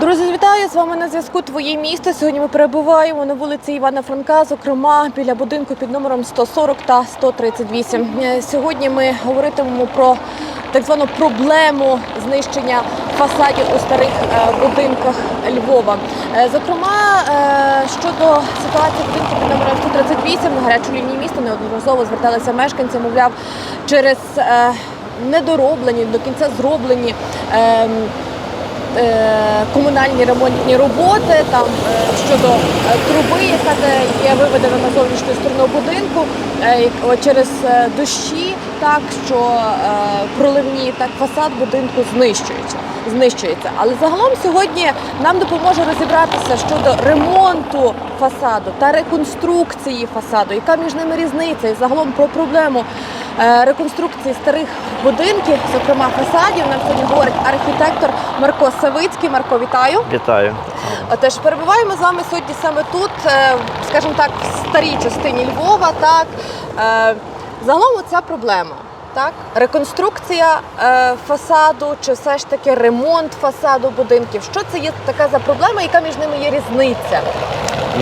Друзі, вітаю з вами на зв'язку Твоє місто. Сьогодні ми перебуваємо на вулиці Івана Франка, зокрема біля будинку під номером 140 та 138. Е, Сьогодні ми говоритимемо про так звану проблему знищення фасадів у старих е, будинках Львова. Е, Зокрема, щодо ситуації будинку під номером 138 на гарячу лінію міста неодноразово зверталися мешканці, мовляв, через недороблені, до кінця зроблені. Е, комунальні ремонтні роботи там е, щодо е, труби, яка є виведена на зовнішню сторону будинку через дощі, так що проливні, так фасад будинку знищується. Знищується, але загалом сьогодні нам допоможе розібратися щодо ремонту фасаду та реконструкції фасаду, яка між ними різниця, і загалом про проблему реконструкції старих будинків, зокрема фасадів. Нам сьогодні говорить архітектор Марко Савицький. Марко, вітаю. Вітаю. Отож, перебуваємо з вами сьогодні саме тут, е, скажімо так, в старій частині Львова. Так Е, загалом ця проблема. Так, реконструкція е, фасаду, чи все ж таки ремонт фасаду будинків. Що це є така за проблема, яка між ними є різниця?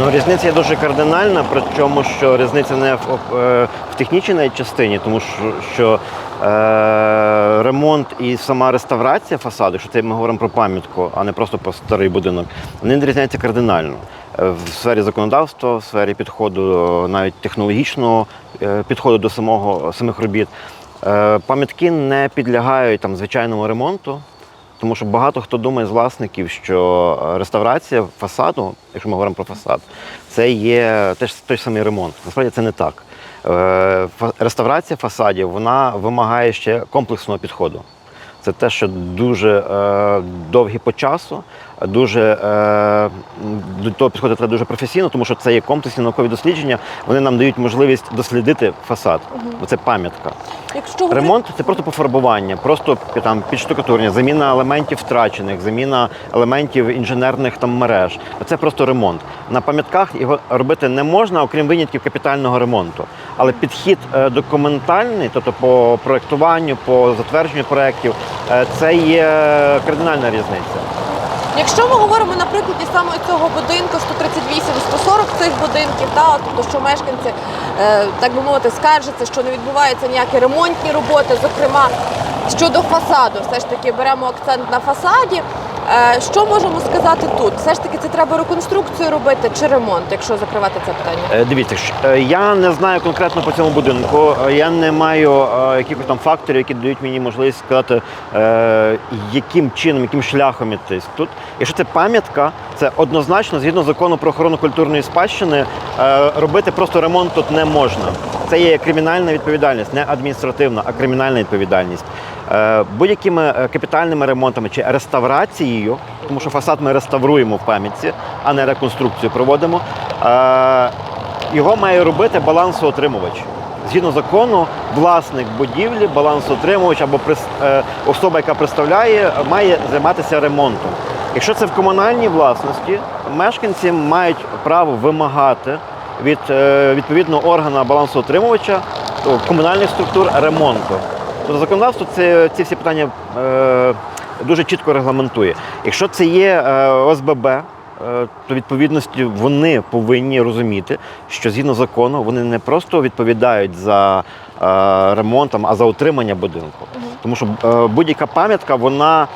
Ну, різниця є дуже кардинальна, причому що різниця не в, е, в технічній частині, тому що, що е, ремонт і сама реставрація фасаду, якщо це ми говоримо про пам'ятку, а не просто про старий будинок, вони відрізняються кардинально. Е, В сфері законодавства, в сфері підходу, навіть технологічного е, підходу до самого самих робіт. Пам'ятки не підлягають там звичайному ремонту. Тому що багато хто думає з власників, що е, реставрація фасаду, якщо ми говоримо про фасад, це є теж той самий ремонт. Насправді це не так. Е, Реставрація фасадів вона вимагає ще комплексного підходу. Це те, що дуже е, довгі по часу, дуже е, до того підходити треба дуже професійно, тому що це є комплексні наукові дослідження. Вони нам дають можливість дослідити фасад, бо це пам'ятка. Якщо Ремонт це просто пофарбування, просто там підштукатурення, заміна елементів втрачених, заміна елементів інженерних там мереж. Це просто ремонт. На пам'ятках його робити не можна, окрім винятків капітального ремонту. Але підхід е, документальний, тобто по проектуванню, по затвердженню проєктів, е, це є кардинальна різниця. Якщо ми говоримо на прикладі саме цього будинку 138-140 цих будинків, та, тобто що мешканці, е, так би мовити, скаржаться, що не відбуваються ніякі ремонтні роботи, зокрема щодо фасаду, все ж таки беремо акцент на фасаді. Е, Що можемо сказати тут? Все ж таки це треба реконструкцію робити чи ремонт, якщо закривати це питання? Е, Дивіться, е, я не знаю конкретно по цьому будинку. Я не маю якихось там факторів, які дають мені можливість сказати, яким чином, яким шляхом іти тут. Якщо це пам'ятка, це однозначно згідно закону про охорону культурної спадщини, робити просто ремонт тут не можна. Це є кримінальна відповідальність, не адміністративна, а кримінальна відповідальність. Е, Будь-якими е, капітальними ремонтами чи реставрацією, тому що фасад ми реставруємо в пам'ятці, а не реконструкцію проводимо. е, його має робити балансоотримувач. Згідно закону, власник будівлі, балансоотримувач або особа, яка представляє, має займатися ремонтом. Якщо це в комунальній власності, мешканці мають право вимагати від е, відповідного органу балансоотримувача о, комунальних структур ремонту. Тобто законодавство це, ці всі питання е, дуже чітко регламентує. Якщо це є е, ОСББ, е, то відповідності вони повинні розуміти, що згідно закону вони не просто відповідають за е, ремонтом, а за утримання будинку. Тому що е, будь-яка пам'ятка вона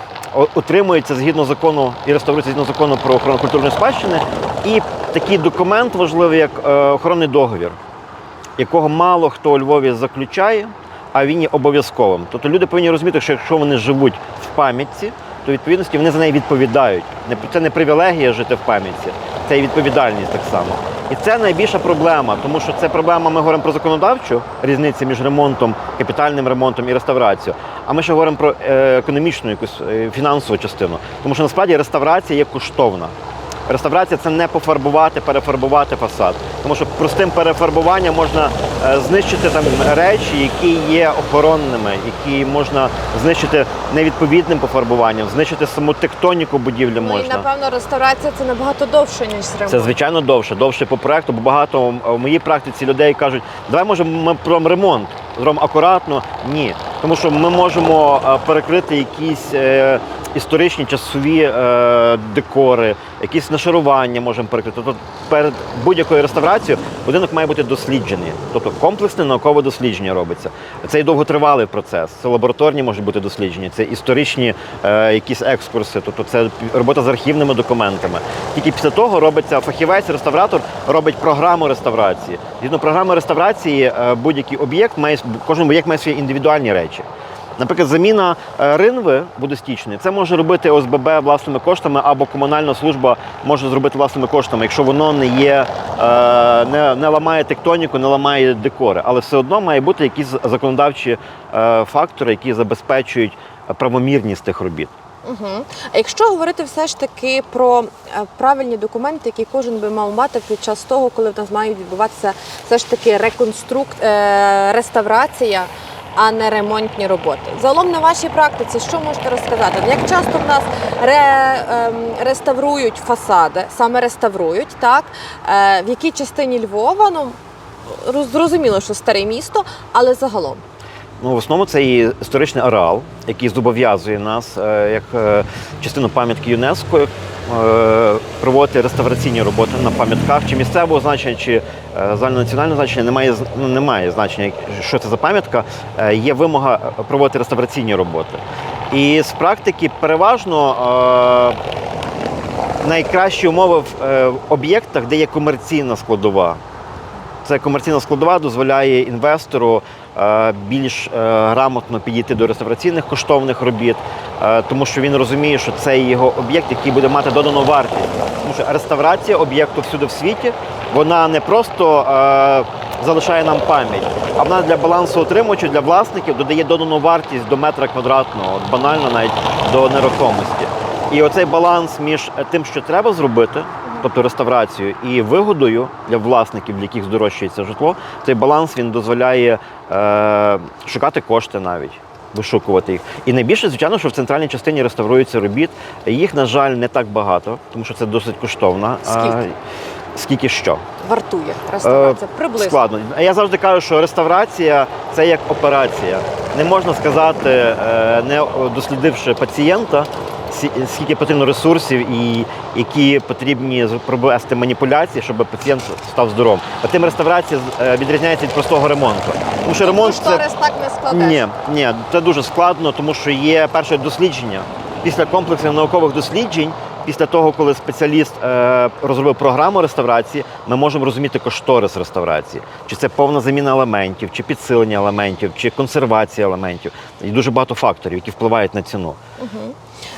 утримується згідно закону і реставрується згідно закону про охорону культурної спадщини. І такий документ важливий, як е, охоронний договір, якого мало хто у Львові заключає, а він є обов'язковим. Тобто люди повинні розуміти, що якщо вони живуть в пам'ятці, то відповідності вони за неї відповідають. Це не привілегія жити в пам'ятці, це і відповідальність так само. І це найбільша проблема, тому що це проблема, ми говоримо про законодавчу різницю між ремонтом, капітальним ремонтом і реставрацією. А ми ще говоримо про е, економічну якусь е, фінансову частину. Тому що насправді реставрація є коштовна. Реставрація це не пофарбувати, перефарбувати фасад. Тому що простим перефарбуванням можна е, знищити там речі, які є охоронними, які можна знищити невідповідним пофарбуванням, знищити саму тектоніку будівлі Ну і напевно реставрація це набагато довше, ніж ремонт. Це звичайно довше, довше по проекту, бо багато в моїй практиці людей кажуть, давай може ми про ремонт зробимо акуратно. Ні. Тому що ми можемо е, перекрити якісь е, історичні часові е, декори, якісь нашарування можемо перекрити. Тобто перед будь-якою реставрацією будинок має бути досліджений. Тобто комплексне наукове дослідження робиться. Це і довготривалий процес. Це лабораторні можуть бути дослідження, це історичні е, якісь екскурси, тобто це робота з архівними документами. Тільки після того робиться фахівець, реставратор робить програму реставрації. Згідно програми реставрації, е, будь-який об'єкт має кожен об'єкт має свої індивідуальні речі. Наприклад, заміна е, ринви водостічної це може робити ОСББ власними коштами або комунальна служба може зробити власними коштами, якщо воно не є, е, не, не ламає тектоніку, не ламає декори. Але все одно має бути якісь законодавчі е, фактори, які забезпечують правомірність тих робіт. Угу. А якщо говорити все ж таки про правильні документи, які кожен би мав мати під час того, коли в нас мають відбуватися все ж таки реконструкт, е, реставрація, а не ремонтні роботи. Загалом на вашій практиці, що можете розказати? Як часто в нас ре, ем, реставрують фасади, саме реставрують, так? Е, в якій частині Львова? Ну, роз- зрозуміло, що старе місто, але загалом. Ну, в основному це і історичний ареал, який зобов'язує нас е, як е, частину пам'ятки ЮНЕСКО е, проводити реставраційні роботи на пам'ятках чи місцевого значення, чи загальнонаціонального значення немає ну, немає значення, що це за пам'ятка. Є вимога проводити реставраційні роботи. І з практики переважно найкращі умови в об'єктах, де є комерційна складова. Це комерційна складова дозволяє інвестору е, більш е, грамотно підійти до реставраційних коштовних робіт, е, тому що він розуміє, що це його об'єкт, який буде мати додану вартість. Тому що реставрація об'єкту всюди в світі, вона не просто залишає нам пам'ять, а вона для балансу балансоутримувачів, для власників додає додану вартість до метра квадратного, банально навіть до нерухомості. І оцей баланс між тим, що треба зробити, тобто реставрацію, і вигодою для власників, для яких здорожчується житло, цей баланс він дозволяє е, шукати кошти навіть. Вишукувати їх. І найбільше, звичайно, що в центральній частині реставруються робіт. Їх, на жаль, не так багато, тому що це досить коштовна. Скільки? Скільки що? Вартує реставрація приблизно. Складно. Я завжди кажу, що реставрація це як операція. Не можна сказати, е, не дослідивши пацієнта, скільки потрібно ресурсів і які потрібні провести маніпуляції, щоб пацієнт став здоровим. А тим реставрація е, відрізняється від простого ремонту. Тому що ремонт це так не складеш. ні, ні, це дуже складно, тому що є перше дослідження. Після комплексних наукових досліджень, після того, коли спеціаліст е, розробив програму реставрації, ми можемо розуміти кошторис реставрації. Чи це повна заміна елементів, чи підсилення елементів, чи консервація елементів. І дуже багато факторів, які впливають на ціну.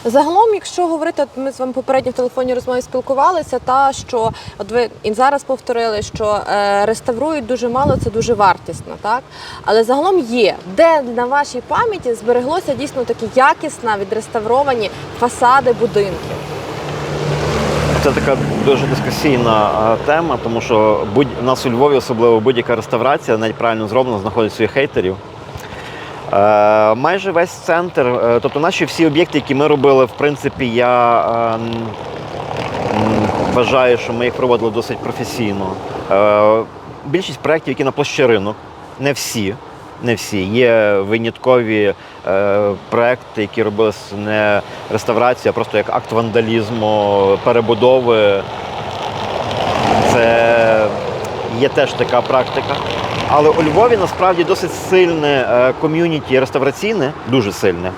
Загалом, якщо говорити, ми з вами попередньо в телефонній розмові спілкувалися, та що от ви і зараз повторили, що е, реставрують дуже мало, це дуже вартісно, так? Але загалом є, де на вашій пам'яті збереглося дійсно такі якісно відреставровані фасади будинків. Це така дуже дискусійна тема, тому що будь у нас у Львові, особливо будь-яка реставрація, навіть правильно зроблена, знаходить своїх хейтерів. Е, майже весь центр, е, тобто наші всі об'єкти, які ми робили, в принципі, я е, вважаю, що ми їх проводили досить професійно. Е, більшість проєктів, які на площі ринок, не всі. Не всі. Є виняткові е, проекти, які робилися не реставрація, а просто як акт вандалізму, перебудови. Це є теж така практика. Але у Львові насправді досить сильне е, ком'юніті реставраційне, дуже сильне.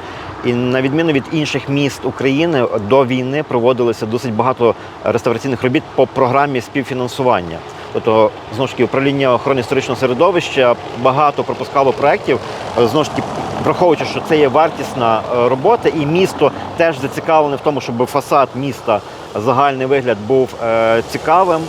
І на відміну від інших міст України до війни проводилося досить багато реставраційних робіт по програмі співфінансування. Тобто, знову ж таки, управління охорони історичного середовища багато пропускало проєктів, знову ж таки, враховуючи, що це є вартісна е, робота, і місто теж зацікавлене в тому, щоб фасад міста, загальний вигляд був е, цікавим,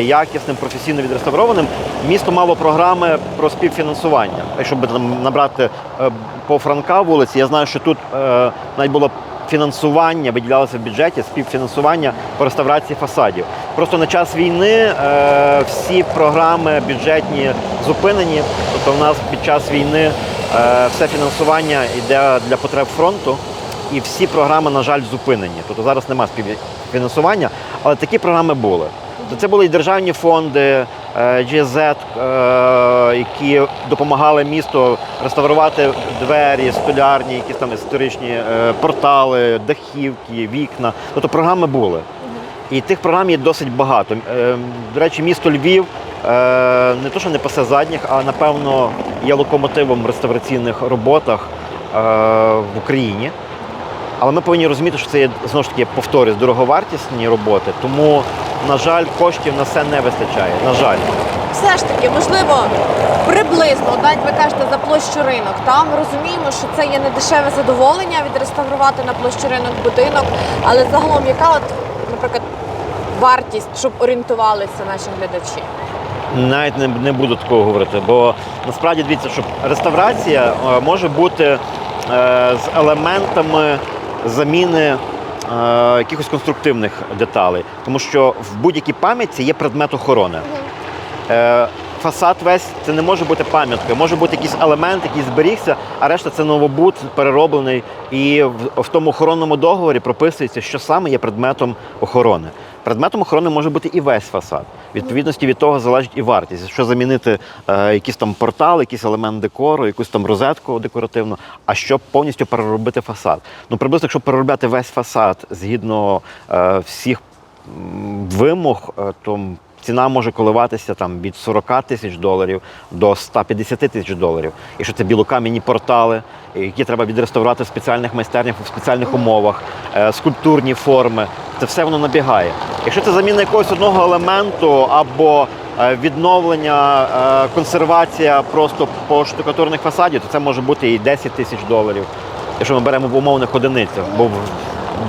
якісним, професійно відреставрованим. Місто мало програми про співфінансування. Якщо би набрати е, по Франка вулиці, я знаю, що тут е, навіть було фінансування, виділялося в бюджеті співфінансування по реставрації фасадів. Просто на час війни е, всі програми бюджетні зупинені. Тобто, у нас під час війни е, все фінансування йде для потреб фронту. І всі програми, на жаль, зупинені. Тобто зараз немає співфінансування, але такі програми були. Це були і державні фонди, е, GZ, е, які допомагали місту реставрувати двері, столярні, якісь там історичні е, портали, дахівки, вікна. Тобто програми були. І тих програм є досить багато. До речі, місто Львів не то, що не пасе задніх, а напевно є локомотивом в реставраційних роботах в Україні. Але ми повинні розуміти, що це є знову ж таки повторюсь, дороговартісні роботи, тому, на жаль, коштів на це не вистачає. На жаль. Все ж таки, можливо, приблизно, от навіть ви кажете за площу ринок. Там розуміємо, що це є не дешеве задоволення відреставрувати на площу ринок будинок, але загалом яка от, наприклад, вартість, щоб орієнтувалися наші глядачі? Навіть не, не буду такого говорити, бо насправді дивіться, що реставрація е, може бути е, з елементами заміни е, якихось конструктивних деталей, тому що в будь-якій пам'ятці є предмет охорони. Е, Фасад весь це не може бути пам'яткою, може бути якийсь елемент, який зберігся, а решта це новобут, перероблений. І в, в тому охоронному договорі прописується, що саме є предметом охорони. Предметом охорони може бути і весь фасад. Відповідності від того залежить і вартість. Якщо замінити е, якийсь там портал, якийсь елемент декору, якусь там розетку декоративну, а щоб повністю переробити фасад. Ну приблизно, якщо переробляти весь фасад згідно е, всіх вимог, е, то ціна може коливатися там від 40 тисяч доларів до 150 тисяч доларів. І що це білокам'яні портали, які треба відреставрувати в спеціальних майстернях, в спеціальних умовах, е, скульптурні форми. Це все воно набігає. Якщо це заміна якогось одного елементу або е, відновлення, е, консервація просто по штукатурних фасадів, то це може бути і 10 тисяч доларів. Якщо ми беремо в умовних одиницях, бо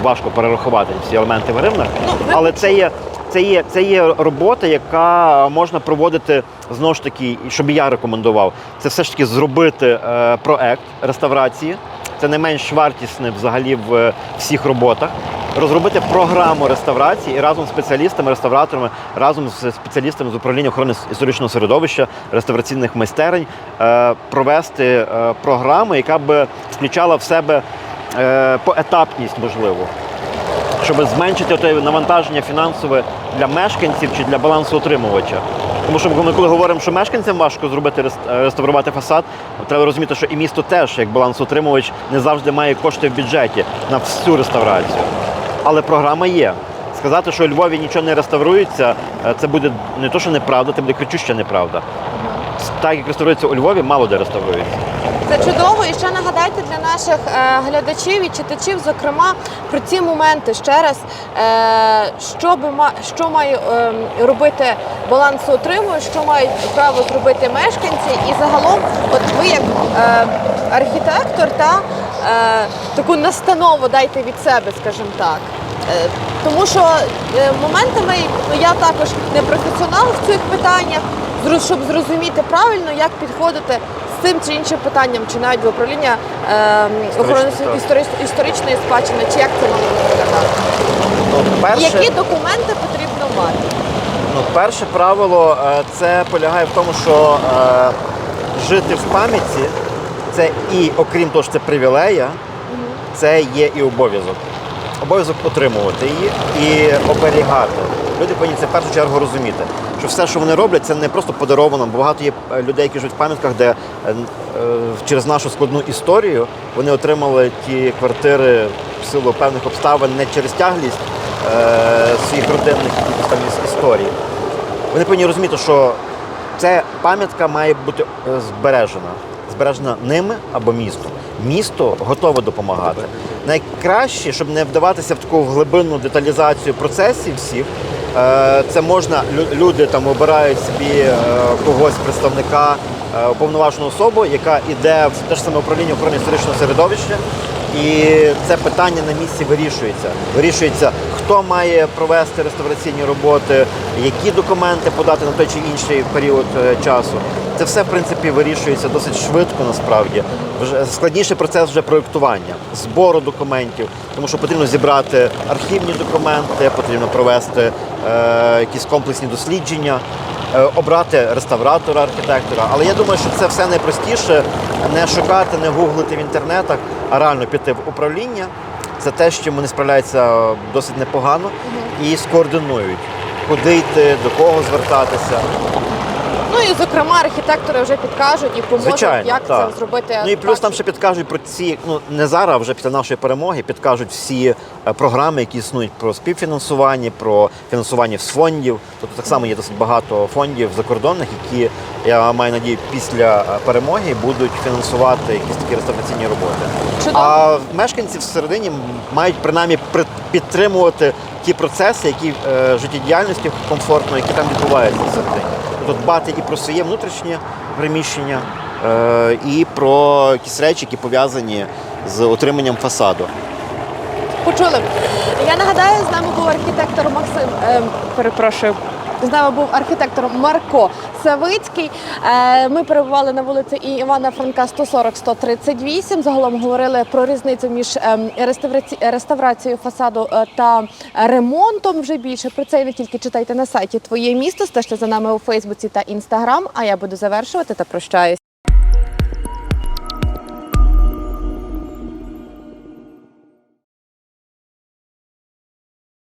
важко перерахувати всі елементи в гривнах. Але це є, це є, це є робота, яка можна проводити знову ж таки, щоб я рекомендував, це все ж таки зробити е, проект реставрації. Це не менш вартісне взагалі в е, всіх роботах. Розробити програму реставрації і разом з спеціалістами, реставраторами, разом з спеціалістами з управління охорони історичного середовища, реставраційних майстерень, е, провести е, програму, яка би включала в себе е, поетапність, можливо щоб зменшити те навантаження фінансове для мешканців чи для балансоутримувача. Тому що ми коли говоримо, що мешканцям важко зробити е, реставрувати фасад, треба розуміти, що і місто теж, як балансоутримувач, не завжди має кошти в бюджеті на всю реставрацію. Але програма є. Сказати, що у Львові нічого не реставрується, е, це буде не то, що неправда, це буде кричуща неправда. Так як реставрується у Львові, мало де реставрується. Це чудово. І ще нагадайте для наших е, глядачів і читачів, зокрема, про ці моменти ще раз, е, що, би, що має е, робити балансоутримувач, що мають право зробити мешканці. І загалом, от ви як е, архітектор, та, таку настанову дайте від себе, скажімо так. Тому що моментами ну, я також не професіонал в цих питаннях, щоб зрозуміти правильно, як підходити з цим чи іншим питанням, чи навіть в управління е, охорони історич- історичної спадщини, чи як це має виглядати. Ну, Які документи потрібно мати? Ну, перше правило е, це полягає в тому, що е, жити в пам'яті це і, окрім того, що це привілея, це є і обов'язок. Обов'язок отримувати її і оберігати. Люди повинні це в першу чергу розуміти, що все, що вони роблять, це не просто подаровано, бо багато є е, людей, які живуть в пам'ятках, де е, е, через нашу складну історію вони отримали ті квартири в силу певних обставин не через тяглість своїх родинних там історій. Вони повинні розуміти, що ця пам'ятка має бути збережена. Збережена ними або містом. Місто готове допомагати. Найкраще, щоб не вдаватися в таку глибинну деталізацію процесів всіх, е, це можна люди там обирають собі е, когось представника, е, уповноважену особу, яка йде в те ж саме управління охорони історичного середовища. І це питання на місці вирішується. Вирішується, хто має провести реставраційні роботи, які документи подати на той чи інший період е, часу. Це все, в принципі, вирішується досить швидко насправді. Вже складніший процес вже проєктування, збору документів, тому що потрібно зібрати архівні документи, потрібно провести е, якісь комплексні дослідження, обрати реставратора, архітектора. Але я думаю, що це все найпростіше не шукати, не гуглити в інтернетах, а реально піти в управління. Це те, що вони справляються досить непогано і скоординують. куди йти, до кого звертатися. І зокрема архітектори вже підкажуть і поможуть, Звичайно, як так. це зробити. Ну і плюс там ще підкажуть про ці, ну не зараз, а вже після нашої перемоги, підкажуть всі е, програми, які існують про співфінансування, про фінансування з фондів. Тобто так само є досить багато фондів закордонних, які я маю надію після е, перемоги будуть фінансувати якісь такі реставраційні роботи. Чудово. А мешканці всередині мають принаймні при- підтримувати ті процеси, які е, життєдіяльності комфортно, які там відбуваються всередині. Тобто дбати і про своє внутрішнє приміщення, е, і про якісь речі, які пов'язані з отриманням фасаду. Почули. Я нагадаю, з нами був архітектор Максим. Е, перепрошую. З нами був архітектор Марко Савицький. Е, Ми перебували на вулиці Івана Франка 140-138. Загалом говорили про різницю між ем, реставрацією фасаду е, та ремонтом. Вже більше про це і не тільки читайте на сайті Твоє місто. Стежте за нами у Фейсбуці та Інстаграм. А я буду завершувати та прощаюсь.